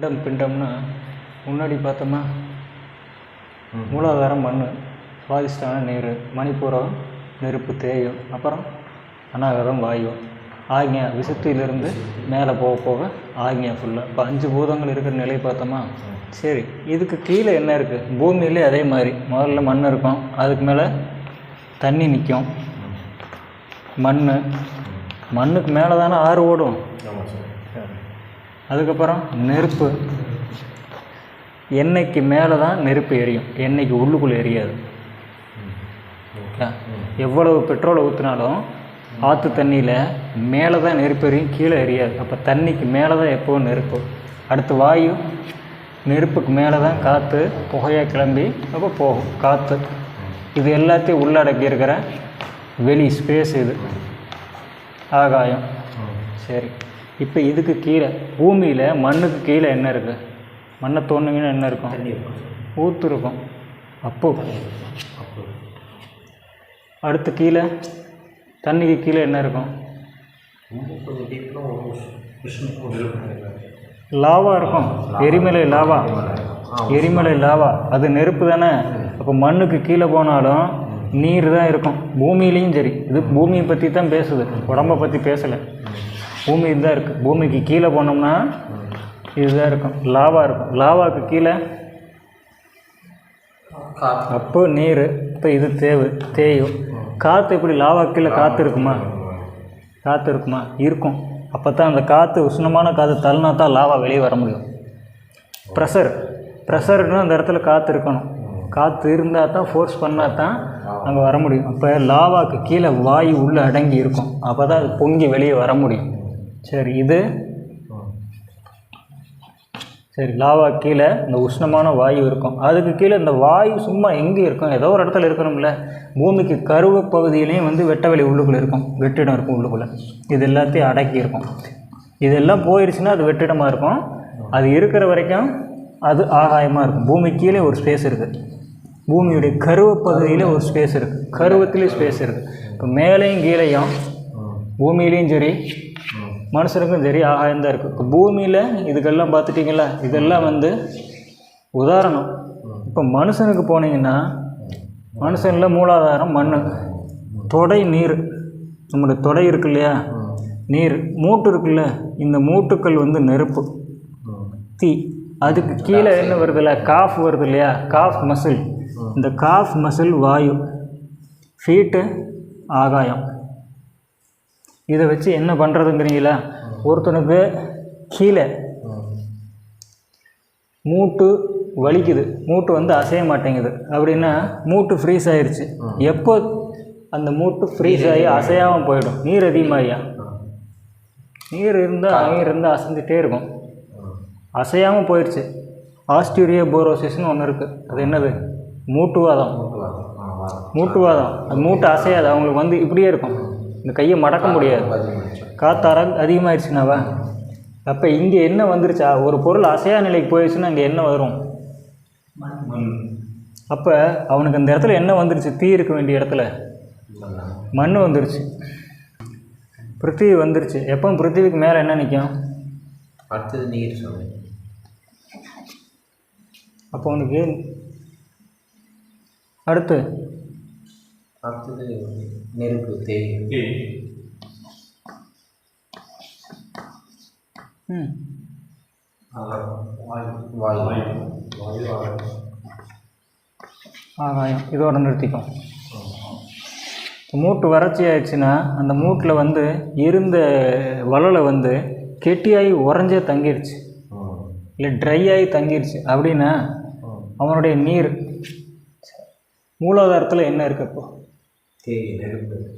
பிண்டம் பிண்டம்னா முன்னாடி பார்த்தோமா மூலாதாரம் மண் சுவாதிஷ்டானம் நீர் மணிப்பூரம் நெருப்பு தேயும் அப்புறம் அநாகதம் வாயு. ஆக்ஞா விசுத்தியிலிருந்து மேலே போக போக ஆக்ஞா ஃபுல்லாக இப்போ அஞ்சு பூதங்கள் இருக்கிற நிலை பார்த்தோமா? சரி இதுக்கு கீழே என்ன இருக்குது பூமியிலே அதே மாதிரி. முதல்ல மண் இருக்கும். அதுக்கு மேலே தண்ணி நிற்கும். மண் மண்ணுக்கு மேலே தானே ஆறு ஓடும். அதுக்கப்புறம் நெருப்பு. எண்ணெய்க்கு மேலே தான் நெருப்பு எரியும். எண்ணெய்க்கு உள்ளுக்குள்ளே எரியாது. எவ்வளவு பெட்ரோலை ஊற்றினாலும் ஆற்று தண்ணியில் மேலே தான் நெருப்பு எரியும் கீழே எரியாது. அப்போ தண்ணிக்கு மேலே தான் எப்போவும் நெருப்பு. அடுத்து வாயு நெருப்புக்கு மேலே தான் காற்று புகையாக கிளம்பி அப்போ போகும் காற்று இது எல்லாத்தையும் உள்ளடக்கி இருக்கிற வெளி ஸ்பேஸ் இது. ஆகாயம். சரி. இப்போ இதுக்கு கீழே பூமியில் மண்ணுக்கு கீழே என்ன இருக்குது மண்ணை தோணுங்கன்னா என்ன இருக்கும்? தண்ணி இருக்கும். ஊற்று இருக்கும். அப்போ. அடுத்து கீழே தண்ணிக்கு கீழே என்ன இருக்கும்? லாவா இருக்கும். எரிமலை லாவா. எரிமலை லாவா. அது நெருப்பு தானே? அப்போ மண்ணுக்கு கீழே போனாலும் நீர் தான் இருக்கும். பூமியிலையும் சரி. இது பூமியை பற்றி தான் பேசுது. உடம்பை பற்றி பேசலை. பூமி இதுதான் இருக்குது பூமிக்கு கீழே போனோம்னா இதுதான் இருக்கும். லாவா இருக்கும். லாவாக்கு கீழே அப்போ நீர் இப்போ இது தேவு தேயும். காற்று எப்படி லாவா கீழே காற்று இருக்குமா? காற்று இருக்குமா? இருக்கும். அப்போ தான் அந்த காற்று உஷ்ணமான காற்று தள்ளினா தான் லாவா வெளியே வர முடியும். ப்ரெஷர். ப்ரெஷர்னா அந்த இடத்துல காற்று இருக்கணும். காற்று இருந்தால் தான் ஃபோர்ஸ் பண்ணால் தான் அங்கே வர முடியும். அப்போ லாவாக்கு கீழே வாயு உள்ளே அடங்கி இருக்கும். அப்போ தான் அது பொங்கி வெளியே வர முடியும். சரி இது? சரி லாவா கீழே இந்த உஷ்ணமான வாயு இருக்கும். அதுக்கு கீழே இந்த வாயு சும்மா எங்கே இருக்கும்? ஏதோ ஒரு இடத்துல இருக்கணும்ல. பூமிக்கு கருவ பகுதியிலையும் வந்து வெட்ட வெளி உள்ளுக்குள்ளே இருக்கும். வெற்றிடம் இருக்கும் உள்ளுக்குள்ளே. இது எல்லாத்தையும் அடக்கி இருக்கும். இதெல்லாம் போயிடுச்சுன்னா அது வெற்றிடமாக இருக்கும். அது இருக்கிற வரைக்கும் அது ஆகாயமாக இருக்கும். பூமி கீழே ஒரு ஸ்பேஸ் இருக்குது பூமியுடைய கருவ பகுதியில் ஒரு ஸ்பேஸ் இருக்குது கருவத்துலேயும் ஸ்பேஸ் இருக்குது இப்போ மேலேயும் கீழேயும் பூமியிலையும் சரி மனுஷனுக்கும் சரி ஆகாயம் தான் இருக்குது இப்போ பூமியில் இதுக்கெல்லாம் பார்த்துட்டிங்களா இதெல்லாம் வந்து உதாரணம். இப்போ மனுஷனுக்கு போனீங்கன்னா மனுஷனில் மூலாதாரம் மண் தொடை நீர். நம்மளுடைய தொடை இருக்கு இல்லையா? நீர். மூட்டு இருக்குல்ல இந்த மூட்டுக்கள் வந்து நெருப்பு. தீ. அதுக்கு கீழே என்ன வருதுல்ல காஃப் வருது இல்லையா? காஃப் மசில் இந்த காஃப் மசில் வாயு. ஃபீட்டு ஆகாயம். இதை வச்சு என்ன பண்ணுறதுங்கிறீங்களா ஒருத்தனுக்கு கீழே மூட்டு வலிக்குது. மூட்டு வந்து அசைய மாட்டேங்குது. அப்படின்னா மூட்டு ஃப்ரீஸ் ஆயிடுச்சு எப்போ அந்த மூட்டு ஃப்ரீஸ் ஆகி அசையாமல் போயிடும்? நீர் அதிகமாகியா? நீர் இருந்தால் நீர் இருந்தால் அசைஞ்சிட்டே இருக்கும். அசையாமல் போயிடுச்சு ஆஸ்டிரியா போரோசிஸ்னு ஒன்று இருக்குது அது என்னது? மூட்டுவாதம். மூட்டுவாதம். அது மூட்டை அசையாது. அவங்களுக்கு வந்து இப்படியே இருக்கும். இந்த கையை மடக்க முடியாது. காத்தார அதிகமாகிடுச்சுனாவா அப்போ இங்கே என்ன வந்துருச்சா? ஒரு பொருள் அசையா நிலைக்கு போயிடுச்சுன்னா இங்கே என்ன வரும்? அப்போ அவனுக்கு அந்த இடத்துல என்ன வந்துருச்சு? தீ இருக்க வேண்டிய இடத்துல மண் வந்துருச்சு. பிருத்திவி வந்துருச்சு. எப்போ பிருத்திவிக்கு மேலே என்ன நிற்கும் அடுத்தது நீர் அப்போ அவனுக்கு அடுத்து அடுத்தது நெருப்பு தேய். வாயு ஆகாயம். இதோட நிறுத்திக்கும் மூட்டு வறட்சி ஆயிடுச்சுன்னா அந்த மூட்டில் வந்து இருந்த வளலை வந்து கெட்டியாகி உறைஞ்சே தங்கிடுச்சு இல்லை ட்ரை ஆகி தங்கிடுச்சு அப்படின்னா அவனுடைய நீர் மூலாதாரத்தில் என்ன இருக்கு இப்போ? தேய் நெருப்பு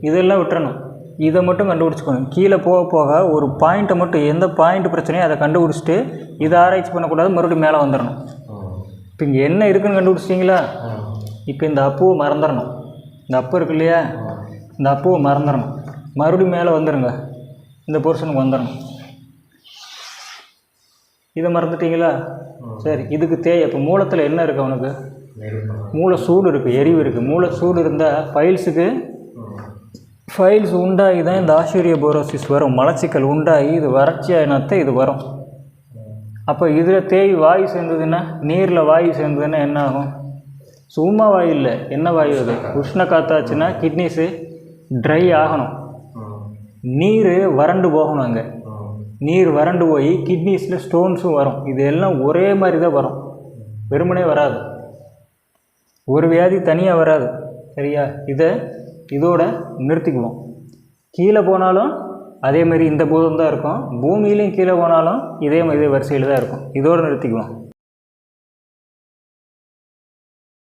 இதெல்லாம் விட்டுறணும். இதை மட்டும் கண்டுபிடிச்சிக்கணும். கீழே போக போக ஒரு பாயிண்ட்டை மட்டும் எந்த பாயிண்ட் பிரச்சனையோ அதை கண்டுபிடிச்சிட்டு இதை ஆராய்ச்சி பண்ணக்கூடாது மறுபடியும் மேலே வந்துடணும். இப்போ இங்கே என்ன இருக்குன்னு கண்டுபிடிச்சிட்டிங்களா? இப்போ இந்த அப்புவை மறந்துடணும். இந்த அப்பு இருக்கு இல்லையா? இந்த அப்புவை மறந்துடணும். மறுபடியும் மேலே வந்துடுங்க. இந்த போர்ஷனுக்கு வந்துடணும். இதை மறந்துட்டீங்களா? சரி இதுக்கு தேவை. இப்போ மூலத்தில் என்ன இருக்குது அவனுக்கு? மூளை சூடு இருக்குது எரிவு இருக்குது மூளை சூடு இருந்தால் ஃபைல்ஸுக்கு ஃபைல்ஸ் உண்டாகி தான் இந்த ஆஸ்திரிய போரோசிஸ் வரும். மலச்சிக்கல் உண்டாகி இது வறட்சியானத்தை இது வரும். அப்போ இதில் தேய் வாயு சேர்ந்ததுன்னா நீரில் வாயு சேர்ந்ததுன்னா என்ன ஆகும்? சும்மா வாயு இல்லை. என்ன வாயு அது? உஷ்ண காத்தாச்சுன்னா கிட்னிஸு ட்ரை ஆகணும். நீர் வறண்டு போகணும் அங்கே. நீர் வறண்டு போய் கிட்னிஸில் ஸ்டோன்ஸும் வரும். இது எல்லாம் ஒரே மாதிரி தான் வரும். வெறுமனே வராது. ஒரு வியாதி தனியாக வராது. சரியா? இதை இதோட நிறுத்திக்குவோம். கீழே போனாலும் அதே மாதிரி இந்த பூதம் தான் இருக்கும். பூமியிலையும் கீழே போனாலும் இதே மாதிரி இதே வரிசையில் தான் இருக்கும். இதோடு நிறுத்திக்குவோம்.